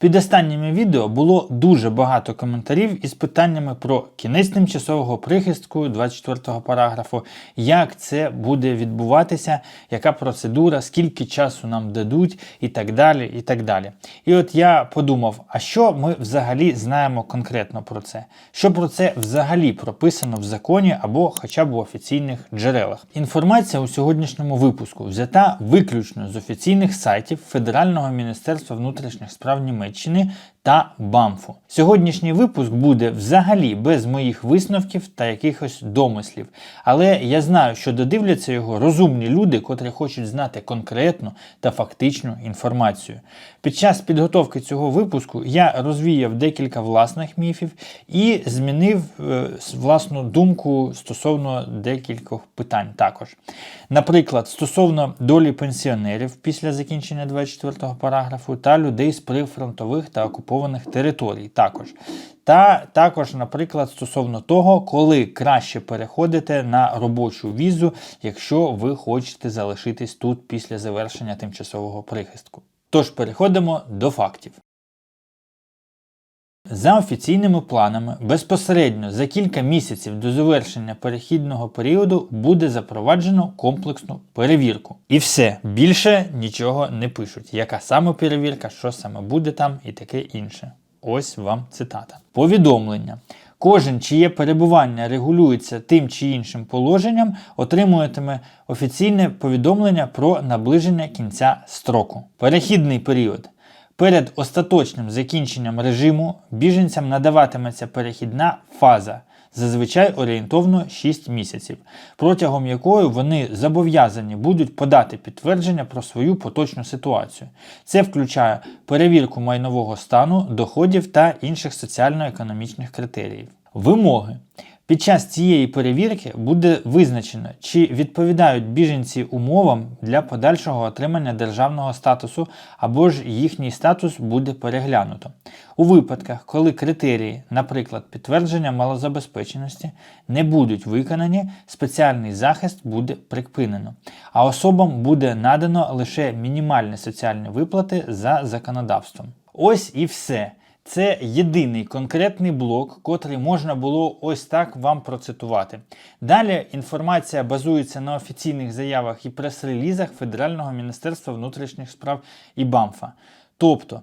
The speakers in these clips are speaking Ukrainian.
Під останніми відео було дуже багато коментарів із питаннями про кінець тимчасового прихистку 24 параграфу, як це буде відбуватися, яка процедура, скільки часу нам дадуть і так далі. І так далі. І от я подумав, а що ми взагалі знаємо конкретно про це? Що про це взагалі прописано в законі або хоча б у офіційних джерелах? Інформація у сьогоднішньому випуску взята виключно з офіційних сайтів Федерального міністерства внутрішніх справ Німеччини та БАМФу. Сьогоднішній випуск буде взагалі без моїх висновків та якихось домислів. Але я знаю, що додивляться його розумні люди, котрі хочуть знати конкретну та фактичну інформацію. Під час підготовки цього випуску я розвіяв декілька власних міфів і змінив е, власну думку стосовно декількох питань також. Наприклад, стосовно долі пенсіонерів після закінчення 24 го параграфу та людей з прифронтових та окупованих територій також. Та також, наприклад, стосовно того, коли краще переходити на робочу візу, якщо ви хочете залишитись тут після завершення тимчасового прихистку. Тож переходимо до фактів. За офіційними планами, безпосередньо за кілька місяців до завершення перехідного періоду буде запроваджено комплексну перевірку. І все, більше нічого не пишуть. Яка саме перевірка, що саме буде там і таке інше. Ось вам цитата. Повідомлення. Кожен, чиє перебування регулюється тим чи іншим положенням, отримуватиме офіційне повідомлення про наближення кінця строку. Перехідний період. Перед остаточним закінченням режиму біженцям надаватиметься перехідна фаза, зазвичай орієнтовно 6 місяців, протягом якої вони зобов'язані будуть подати підтвердження про свою поточну ситуацію. Це включає перевірку майнового стану, доходів та інших соціально-економічних критеріїв. Вимоги. Під час цієї перевірки буде визначено, чи відповідають біженці умовам для подальшого отримання державного статусу або ж їхній статус буде переглянуто. У випадках, коли критерії, наприклад, підтвердження малозабезпеченості, не будуть виконані, спеціальний захист буде припинено, а особам буде надано лише мінімальні соціальні виплати за законодавством. Ось і все. Це єдиний конкретний блок, котрий можна було ось так вам процитувати. Далі інформація базується на офіційних заявах і прес-релізах Федерального міністерства внутрішніх справ і БАМФа. Тобто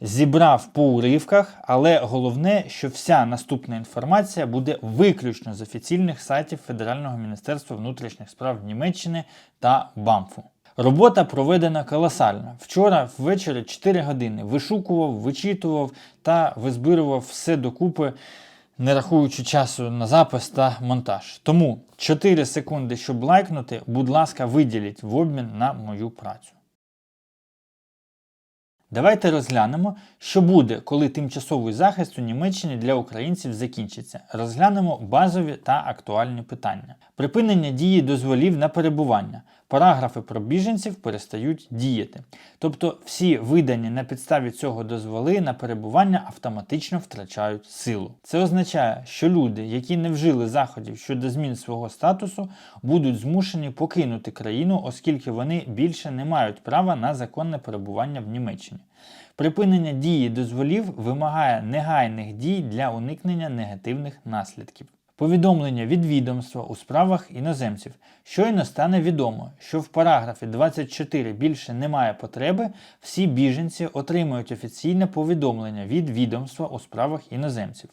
зібрав по уривках, але головне, що вся наступна інформація буде виключно з офіційних сайтів Федерального міністерства внутрішніх справ Німеччини та БАМФу. Робота проведена колосально. Вчора ввечері 4 години вишукував, вичитував та визбирував все докупи, не рахуючи часу на запис та монтаж. Тому 4 секунди, щоб лайкнути, будь ласка, виділіть в обмін на мою працю. Давайте розглянемо, що буде, коли тимчасовий захист у Німеччині для українців закінчиться. Розглянемо базові та актуальні питання. Припинення дії дозволів на перебування. Параграфи про біженців перестають діяти. Тобто всі видані на підставі цього дозволи на перебування автоматично втрачають силу. Це означає, що люди, які не вжили заходів щодо змін свого статусу, будуть змушені покинути країну, оскільки вони більше не мають права на законне перебування в Німеччині. Припинення дії дозволів вимагає негайних дій для уникнення негативних наслідків. Повідомлення від відомства у справах іноземців. Щойно стане відомо, що в параграфі 24 більше немає потреби, всі біженці отримують офіційне повідомлення від відомства у справах іноземців.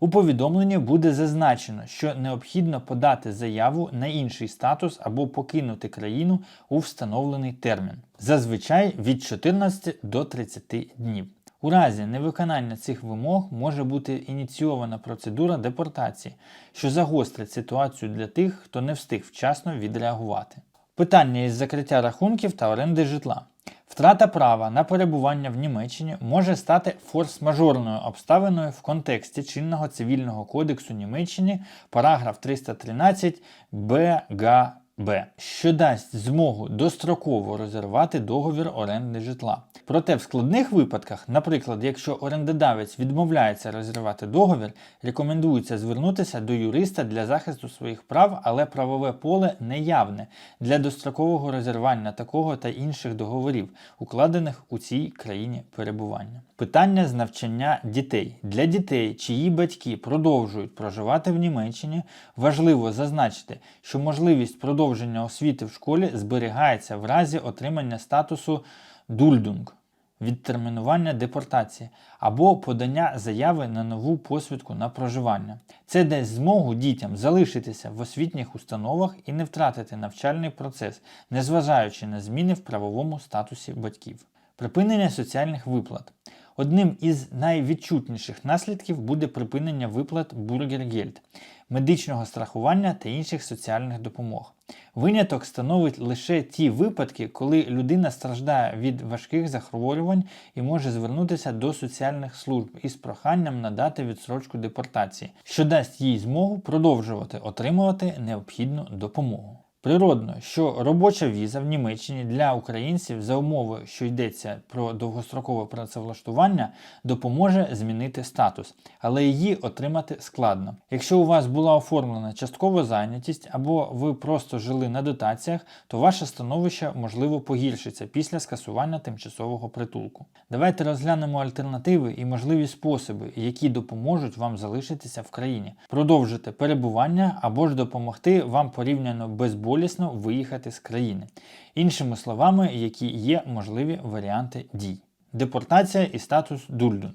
У повідомленні буде зазначено, що необхідно подати заяву на інший статус або покинути країну у встановлений термін, зазвичай від 14 до 30 днів. У разі невиконання цих вимог може бути ініційована процедура депортації, що загострить ситуацію для тих, хто не встиг вчасно відреагувати. Питання із закриття рахунків та оренди житла. Втрата права на перебування в Німеччині може стати форс-мажорною обставиною в контексті чинного цивільного кодексу Німеччини, параграф 313 БГ Б. Що дасть змогу достроково розірвати договір оренди житла. Проте в складних випадках, наприклад, якщо орендодавець відмовляється розірвати договір, рекомендується звернутися до юриста для захисту своїх прав, але правове поле неявне для дострокового розірвання такого та інших договорів, укладених у цій країні перебування. Питання з навчання дітей для дітей, чиї батьки продовжують проживати в Німеччині, важливо зазначити, що можливість продовження освіти в школі зберігається в разі отримання статусу дульдунг відтермінування депортації або подання заяви на нову посвідку на проживання. Це дасть змогу дітям залишитися в освітніх установах і не втратити навчальний процес, незважаючи на зміни в правовому статусі батьків. Припинення соціальних виплат. Одним із найвідчутніших наслідків буде припинення виплат Бургергельд, медичного страхування та інших соціальних допомог. Виняток становить лише ті випадки, коли людина страждає від важких захворювань і може звернутися до соціальних служб із проханням надати відсрочку депортації, що дасть їй змогу продовжувати отримувати необхідну допомогу. Природно, що робоча віза в Німеччині для українців за умови, що йдеться про довгострокове працевлаштування, допоможе змінити статус, але її отримати складно. Якщо у вас була оформлена часткова зайнятість або ви просто жили на дотаціях, то ваше становище можливо погіршиться після скасування тимчасового притулку. Давайте розглянемо альтернативи і можливі способи, які допоможуть вам залишитися в країні, продовжити перебування або ж допомогти вам порівняно безболісно виїхати з країни. Іншими словами, які є можливі варіанти дій. Депортація і статус дульдунг.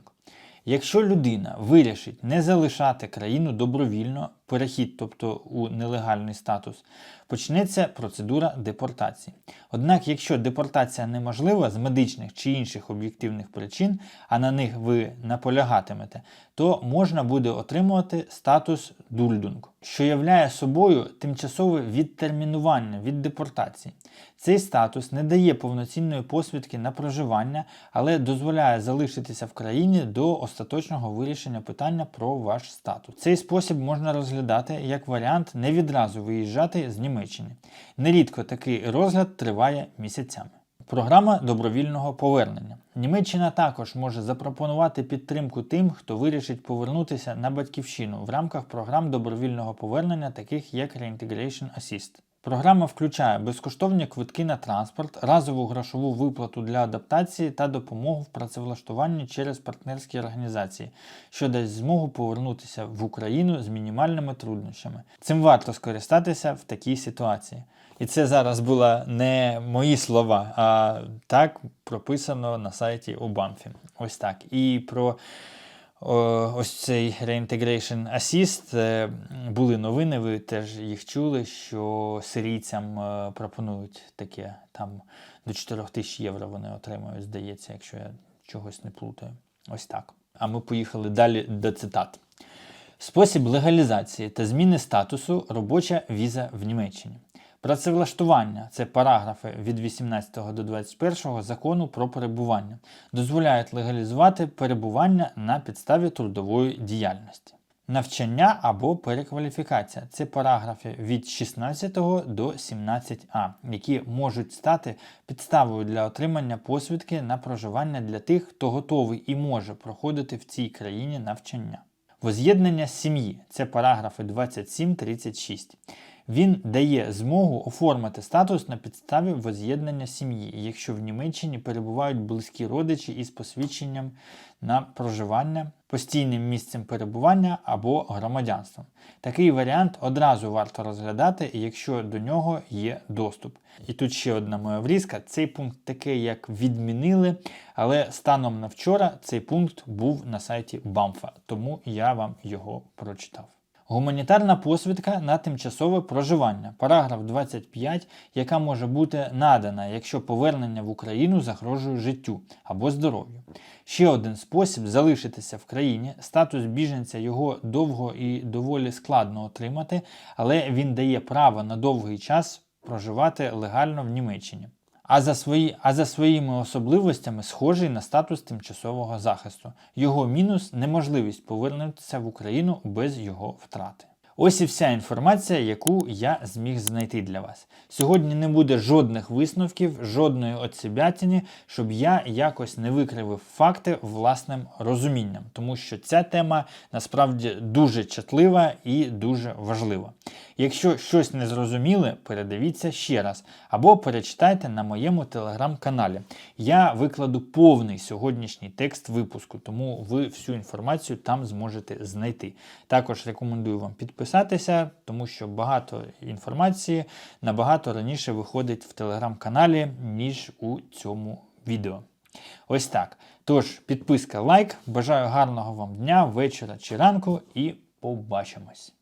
Якщо людина вирішить не залишати країну добровільно, перехід, тобто у нелегальний статус, почнеться процедура депортації. Однак, якщо депортація неможлива з медичних чи інших об'єктивних причин, а на них ви наполягатимете, то можна буде отримувати статус дульдунг, що являє собою тимчасове відтермінування від депортації. Цей статус не дає повноцінної посвідки на проживання, але дозволяє залишитися в країні до остаточного вирішення питання про ваш статус. Цей спосіб можна розглядати як варіант не відразу виїжджати з Німеччини. Нерідко такий розгляд триває місяцями. Програма добровільного повернення. Німеччина також може запропонувати підтримку тим, хто вирішить повернутися на батьківщину в рамках програм добровільного повернення, таких як Reintegration Assist. Програма включає безкоштовні квитки на транспорт, разову грошову виплату для адаптації та допомогу в працевлаштуванні через партнерські організації, що дасть змогу повернутися в Україну з мінімальними труднощами. Цим варто скористатися в такій ситуації. І це зараз були не мої слова, а так прописано на сайті у Банфі. Ось так. І про ось цей Reintegration Assist е, були новини, ви теж їх чули, що сирійцям е, пропонують таке там до 4 тисяч євро вони отримують, здається, якщо я чогось не плутаю. Ось так. А ми поїхали далі до цитат. Спосіб легалізації та зміни статусу робоча віза в Німеччині. Працевлаштування це параграфи від 18 до 21 закону про перебування, дозволяють легалізувати перебування на підставі трудової діяльності. Навчання або перекваліфікація це параграфи від 16 до 17а, які можуть стати підставою для отримання посвідки на проживання для тих, хто готовий і може проходити в цій країні навчання. Воз'єднання сім'ї це параграфи 27-36. Він дає змогу оформити статус на підставі воз'єднання сім'ї, якщо в Німеччині перебувають близькі родичі із посвідченням на проживання, постійним місцем перебування або громадянством. Такий варіант одразу варто розглядати, якщо до нього є доступ. І тут ще одна моя врізка. Цей пункт такий, як відмінили, але станом на вчора цей пункт був на сайті Бамфа, тому я вам його прочитав. Гуманітарна посвідка на тимчасове проживання, параграф 25, яка може бути надана, якщо повернення в Україну загрожує життю або здоров'ю. Ще один спосіб залишитися в країні, статус біженця його довго і доволі складно отримати, але він дає право на довгий час проживати легально в Німеччині. А за, свої, а за своїми особливостями схожий на статус тимчасового захисту. Його мінус неможливість повернутися в Україну без його втрати. Ось і вся інформація, яку я зміг знайти для вас. Сьогодні не буде жодних висновків, жодної оцебятіні, щоб я якось не викривив факти власним розумінням, тому що ця тема насправді дуже чутлива і дуже важлива. Якщо щось не зрозуміли, передивіться ще раз або перечитайте на моєму телеграм-каналі. Я викладу повний сьогоднішній текст випуску, тому ви всю інформацію там зможете знайти. Також рекомендую вам підписатися, тому що багато інформації набагато раніше виходить в телеграм-каналі, ніж у цьому відео. Ось так. Тож, підписка, лайк. Бажаю гарного вам дня, вечора чи ранку, і побачимось.